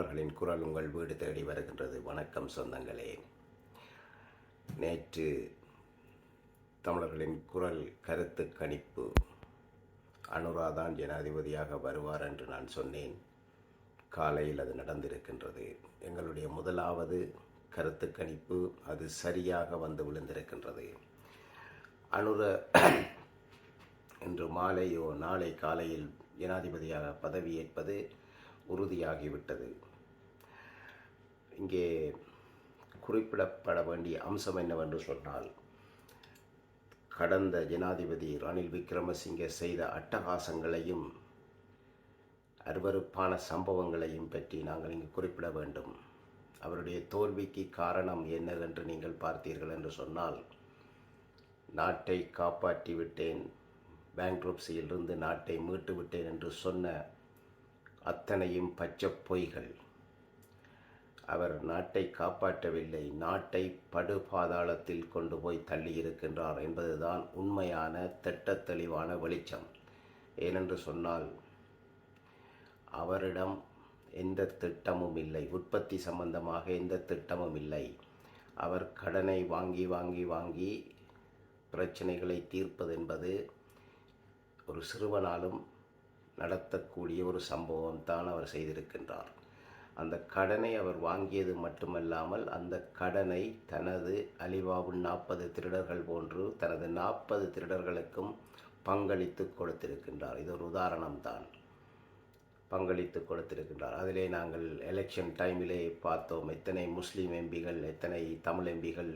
மலர்களின் குரல் உங்கள் வீடு தேடி வருகின்றது. வணக்கம் சொந்தங்களே. நேற்று தமிழர்களின் குரல் கருத்து கணிப்பு. அனுராதான் ஜனாதிபதியாக வருவார் என்று நான் சொன்னேன். காலையில் அது நடந்திருக்கின்றது. எங்களுடைய முதலாவது கருத்து கணிப்பு அது சரியாக வந்து விழுந்திருக்கின்றது. அனுர இன்று மாலையோ நாளை காலையில் ஜனாதிபதியாக பதவியேற்பது உறுதியாகிவிட்டது. இங்கே குறிப்பிடப்பட வேண்டிய அம்சம் என்னவென்று சொன்னால் கடந்த ஜனாதிபதி ரணில் விக்ரமசிங்கே செய்த அட்டகாசங்களையும் அருவருப்பான சம்பவங்களையும் பற்றி நாங்கள் இங்கு குறிப்பிட வேண்டும். அவருடைய தோல்விக்கு காரணம் என்னவென்று நீங்கள் பார்த்தீர்கள் என்று சொன்னால் நாட்டை காப்பாற்றி விட்டேன் பேங்க்ரப்சியிலிருந்து நாட்டை மீட்டு விட்டேன் என்று சொன்ன அத்தனையும் பச்சை பொய்கள். அவர் நாட்டை காப்பாற்றவில்லை. நாட்டை படுபாதாளத்தில் கொண்டு போய் தள்ளியிருக்கின்றார் என்பதுதான் உண்மையான திட்டத் தெளிவான வெளிச்சம். ஏனென்று சொன்னால் அவரிடம் எந்த திட்டமும் இல்லை. உற்பத்தி சம்பந்தமாக எந்த திட்டமும் இல்லை. அவர் கடனை வாங்கி வாங்கி வாங்கி பிரச்சனைகளை தீர்ப்பது என்பது ஒரு சிறுவனாலும் நடத்தக்கூடிய ஒரு சம்பவம் தான் அவர் செய்திருக்கின்றார். அந்த கடனை அவர் வாங்கியது மட்டுமல்லாமல் அந்த கடனை தனது அலிபாவின் நாற்பது திருடர்கள் போன்று தனது நாற்பது திருடர்களுக்கும் பங்களித்து கொடுத்திருக்கின்றார். இது ஒரு உதாரணம்தான். பங்களித்து கொடுத்திருக்கின்றார். அதிலே நாங்கள் எலெக்ஷன் டைமிலே பார்த்தோம். எத்தனை முஸ்லீம் எம்பிகள் எத்தனை தமிழ் எம்பிகள்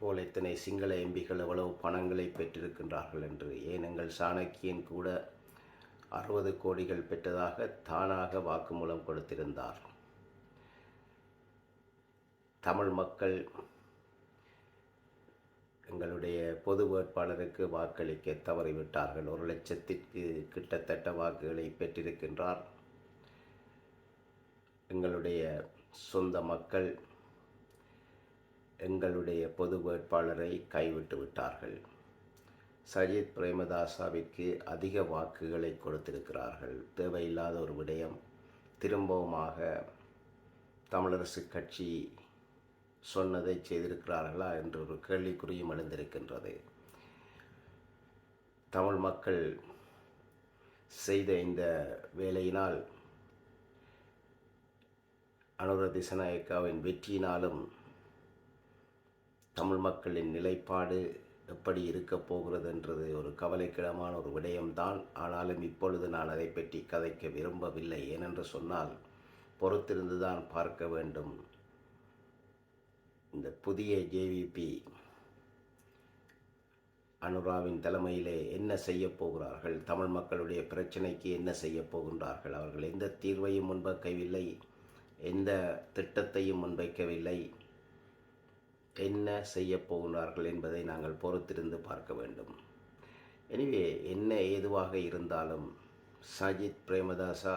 போல் எத்தனை சிங்கள எம்பிகள் எவ்வளவு பணங்களை பெற்றிருக்கின்றார்கள் என்று. ஏன் எங்கள் சாணக்கியன் கூட அறுபது கோடிகள் பெற்றதாக தானாக வாக்குமூலம் கொடுத்திருந்தார். தமிழ் மக்கள் எங்களுடைய பொது வேட்பாளருக்கு வாக்களிக்க தவறிவிட்டார்கள். ஒரு லட்சத்திற்கு கிட்டத்தட்ட வாக்குகளை பெற்றிருக்கின்றார். எங்களுடைய சொந்த மக்கள் எங்களுடைய பொது வேட்பாளரை கைவிட்டு விட்டார்கள். சஜித் பிரேமதாசாவிற்கு அதிக வாக்குகளை கொடுத்திருக்கிறார்கள். தேவையில்லாத ஒரு விடயம். திரும்பவுமாக தமிழரசு கட்சி சொன்னதை செய்திருக்கிறார்களா என்று ஒரு கேள்விக்குறியும் எழுந்திருக்கின்றது. தமிழ் மக்கள் செய்த இந்த வேலையினால் அனுர திசநாயக்காவின் வெற்றியினாலும் தமிழ் மக்களின் நிலைப்பாடு எப்படி இருக்கப் போகிறது என்றது ஒரு கவலைக்கிடமான ஒரு விடயம்தான். ஆனாலும் இப்பொழுது நான் அதை பற்றி கதைக்க விரும்பவில்லை. ஏனென்று சொன்னால் பொறுத்திருந்து தான் பார்க்க வேண்டும். இந்த புதிய ஜேவிபி அனுராவின் தலைமையிலே என்ன செய்ய போகிறார்கள்? தமிழ் மக்களுடைய பிரச்சனைக்கு என்ன செய்ய போகின்றார்கள்? அவர்கள் எந்த தீர்வையும் முன்வைக்கவில்லை எந்த திட்டத்தையும் முன்வைக்கவில்லை. என்ன செய்ய போகிறார்கள் என்பதை நாங்கள் பொறுத்திருந்து பார்க்க வேண்டும். எனவே என்ன ஏதுவாக இருந்தாலும் சஜித் பிரேமதாசா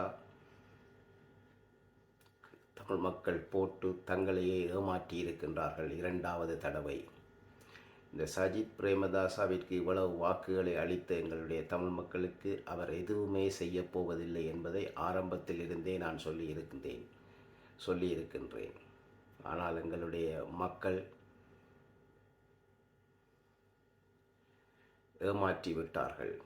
தமிழ் மக்கள் போட்டு தங்களையே ஏமாற்றி இருக்கின்றார்கள். இரண்டாவது தடவை. இந்த சஜித் பிரேமதாசாவிற்கு இவ்வளவு வாக்குகளை அளித்த எங்களுடைய தமிழ் மக்களுக்கு அவர் எதுவுமே செய்ய போவதில்லை என்பதை ஆரம்பத்தில் இருந்தே நான் சொல்லியிருக்கின்றேன் சொல்லியிருக்கின்றேன் ஆனால் எங்களுடைய மக்கள் ஏமாற்றி விட்டார்கள்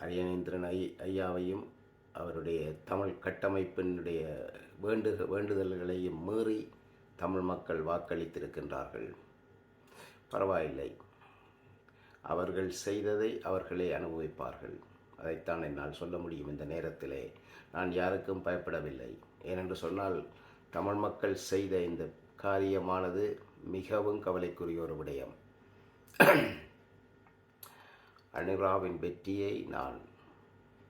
அரியணேந்திரன் ஐ ஐயாவையும் அவருடைய தமிழ் கட்டமைப்பினுடைய வேண்டு வேண்டுதல்களையும் மீறி தமிழ் மக்கள் வாக்களித்திருக்கின்றார்கள். பரவாயில்லை. அவர்கள் செய்ததை அவர்களே அனுபவிப்பார்கள். அதைத்தான் என்னால் சொல்ல முடியும் இந்த நேரத்திலே. நான் யாருக்கும் பயப்படவில்லை. ஏனென்று சொன்னால் தமிழ் மக்கள் செய்த இந்த காரியமானது மிகவும் கவலைக்குரிய ஒரு விடயம். அனுராவின் வெற்றியை நான்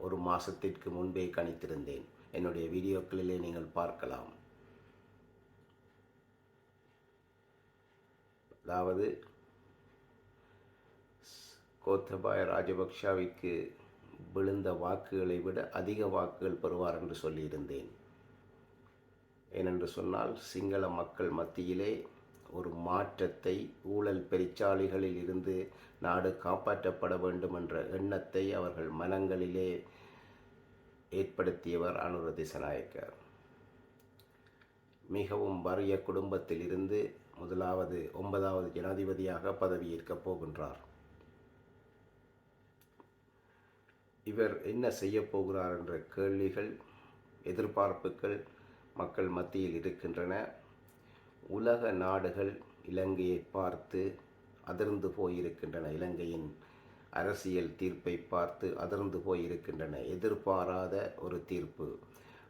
ஒரு மாதத்திற்கு முன்பே கணித்திருந்தேன். என்னுடைய வீடியோக்களிலே நீங்கள் பார்க்கலாம். அதாவது கோத்தபாய ராஜபக்ஷாவிற்கு விழுந்த வாக்குகளை விட அதிக வாக்குகள் பெறுவார் என்று சொல்லியிருந்தேன். ஏனென்று சொன்னால் சிங்கள மக்கள் மத்தியிலே ஒரு மாற்றத்தை ஊழல் பெருச்சாளிகளில் இருந்து நாடு காப்பாற்றப்பட வேண்டும் என்ற எண்ணத்தை அவர்கள் மனங்களிலே ஏற்படுத்தியவர் அனுர திசநாயக்கர். மிகவும் வறிய குடும்பத்தில் இருந்து முதலாவது ஒன்பதாவது ஜனாதிபதியாக பதவியேற்கப் போகின்றார். இவர் என்ன செய்ய போகிறார் என்ற கேள்விகள் எதிர்பார்ப்புகள் மக்கள் மத்தியில் இருக்கின்றன. உலக நாடுகள் இலங்கையை பார்த்து அதிர்ந்து போயிருக்கின்றன. இலங்கையின் அரசியல் தீர்ப்பை பார்த்து அதிர்ந்து போயிருக்கின்றன. எதிர்பாராத ஒரு தீர்ப்பு.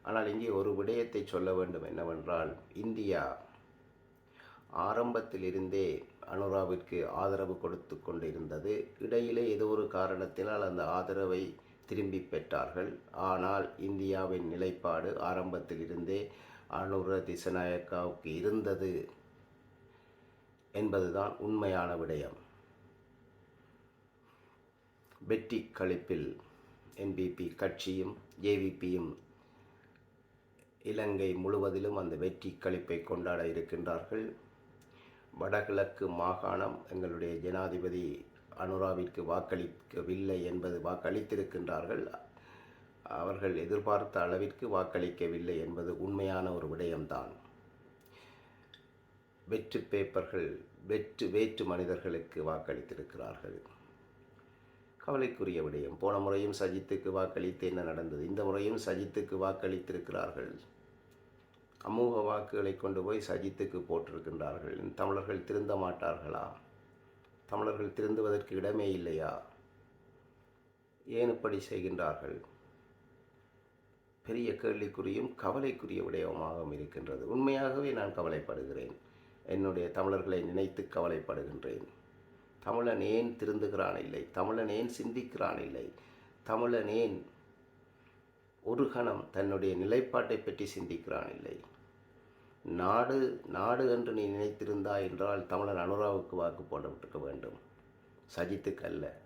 ஆனால் இங்கே ஒரு விடயத்தை சொல்ல வேண்டும். என்னவென்றால் இந்தியா ஆரம்பத்திலிருந்தே அனுராவிற்கு ஆதரவு கொடுத்து கொண்டிருந்தது. இடையிலே ஏதோ ஒரு காரணத்தினால் அந்த ஆதரவை திரும்பி பெற்றார்கள். ஆனால் இந்தியாவின் நிலைப்பாடு ஆரம்பத்திலிருந்தே அனுர திசநாயக்காவுக்கு இருந்தது என்பதுதான் உண்மையான விடயம். வெற்றி கழிப்பில் என்பிபி கட்சியும் ஜேவிபியும் இலங்கை முழுவதிலும் அந்த வெற்றி கழிப்பை கொண்டாட இருக்கின்றார்கள். வடகிழக்கு மாகாணம் எங்களுடைய ஜனாதிபதி அனுராவிற்கு வாக்களிக்கவில்லை என்பது வாக்களித்திருக்கின்றார்கள். அவர்கள் எதிர்பார்த்த அளவிற்கு வாக்களிக்கவில்லை என்பது உண்மையான ஒரு விடயம்தான். வெற்று பேப்பர்கள் வெற்று வேற்று மனிதர்களுக்கு வாக்களித்திருக்கிறார்கள். கவலைக்குரிய விடயம் போன முறையும் சஜித்துக்கு வாக்களித்து என்ன நடந்தது? இந்த முறையும் சஜித்துக்கு வாக்களித்திருக்கிறார்கள். சமூக வாக்குகளை கொண்டு போய் சஜித்துக்கு போட்டிருக்கின்றார்கள். தமிழர்கள் திருந்த மாட்டார்களா? தமிழர்கள் திருந்துவதற்கு இடமே இல்லையா? ஏன் இப்படி செய்கின்றார்கள்? பெரிய கேள்விக்குறியும் கவலைக்குரிய விடயமாகவும் இருக்கின்றது. உண்மையாகவே நான் கவலைப்படுகிறேன். என்னுடைய தமிழர்களை நினைத்து கவலைப்படுகின்றேன். தமிழன் ஏன் திருந்துகிறான் இல்லை? தமிழன் ஏன் சிந்திக்கிறான் இல்லை? தமிழன் ஏன் ஒரு கணம் தன்னுடைய நிலைப்பாட்டை பற்றி சிந்திக்கிறான் இல்லை? நாடு நாடு என்று நீ நினைத்திருந்தாய் என்றால் தமிழன் அனுராவுக்கு வாக்கு போடப்பட்டிருக்க வேண்டும். சஜித்துக்கு அல்ல.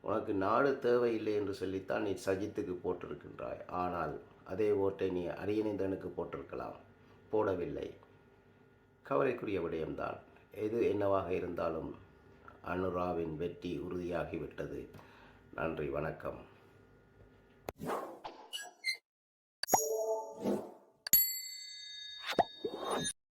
உனக்கு நாடு தேவையில்லை என்று சொல்லித்தான் நீ சஜித்துக்கு போட்டிருக்கின்றாய். ஆனால் அதே ஓட்டை நீ அரியணைந்தனுக்கு போட்டிருக்கலாம். போடவில்லை. கவலைக்குரிய விடயம்தான். எது என்னவாக இருந்தாலும் அனுராவின் வெற்றி உறுதியாகிவிட்டது. நன்றி வணக்கம்.